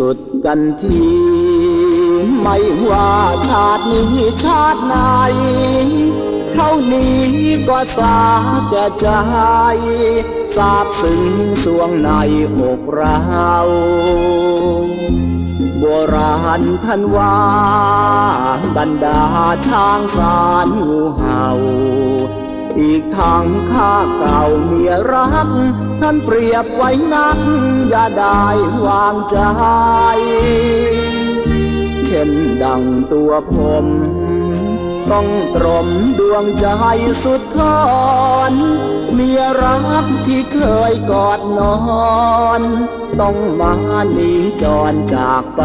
สุดกันทีไม่ว่าชาตินี้ชาติไหนเท่านี้ก็สาแก่ใจทราบซึ้งสวงในอกเราโบราณท่านว่าบรรดาช้างสารงูเห่า อีกทางข้าเก่าเมียรัก ท่านเปรียบไว้นัก อย่าได้วางใจ เช่นดังตัวผม ต้องตรมดวงใจสุดทอนเมียรักที่เคยกอดนอน ต้องมาหนีจรจากไป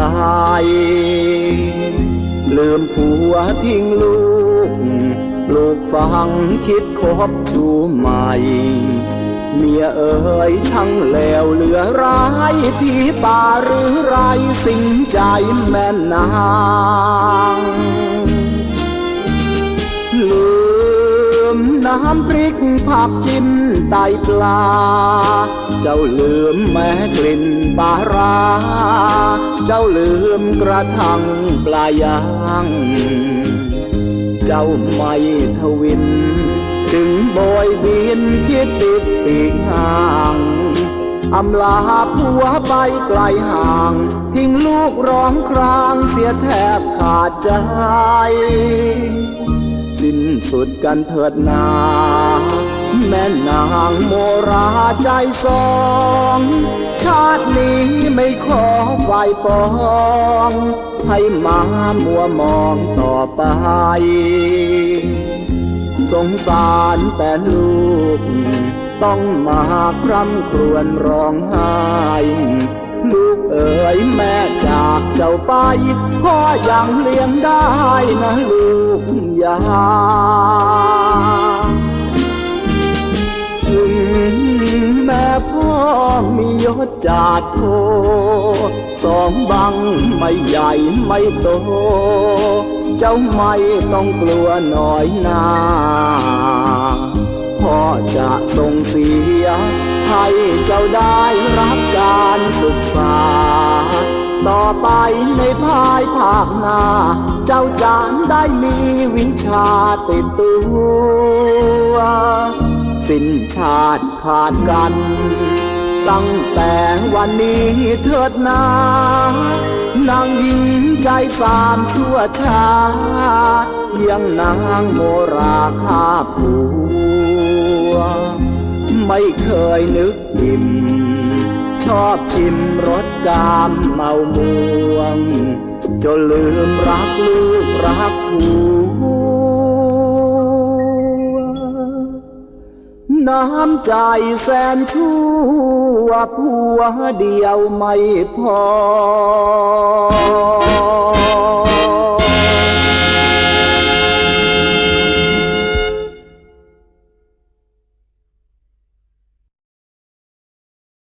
ลืมผัวทิ้งลูก ลูกฟังคิดคบชูใหม่ เมียเอ๋ยช่างแล้วเหลือร้ายที่ป่าหรือไรสิ่งใจแม่นางลืมน้ำพริกผักจิ้มไตปลา เจ้าลืมแม้กลิ่นปาราเจ้าลืมกระทั่งปลายาง เจ้าไม่ทวิน จึงโบยบินคิดติดปีกห่างอำลาผัวไปไกลห่าง ทิ้งลูกร้องครางเสียแทบขาดใจ สิ้นสุดกันเถิดนา แม่นางโมราใจสอง ชาตินี้ไม่ขอไฟปองให้มามัวมองต่อไป สงสารแต่ลูก ต้องมาคร่ำครวญร้องไห้ลูกเอ๋ยแม่จากเจ้าไปพ่อยังเลี้ยงได้นะลูกยา พ่อมียศจาดโทสองบังไม่ใหญ่ไม่โต เจ้าไม่ต้องกลัวหน้อยนาพ่อจะส่งเสีย ให้เจ้าได้รับการศึกษา ต่อไปในภายภาคหน้า เจ้าจานได้มีวิชาติดตัว สิ้นชาติขาดกัน ตั้งแต่วันนี้เถิดนานางหญิงใจสามชั่วชาเยี่ยงนางโมราคาผัว ไม่เคยนึกอิ่ม ชอบชิมรสกามเมามวง จนลืมรักลูกรักผัวำใจแสนชั่วผัวเดียวไม่พอ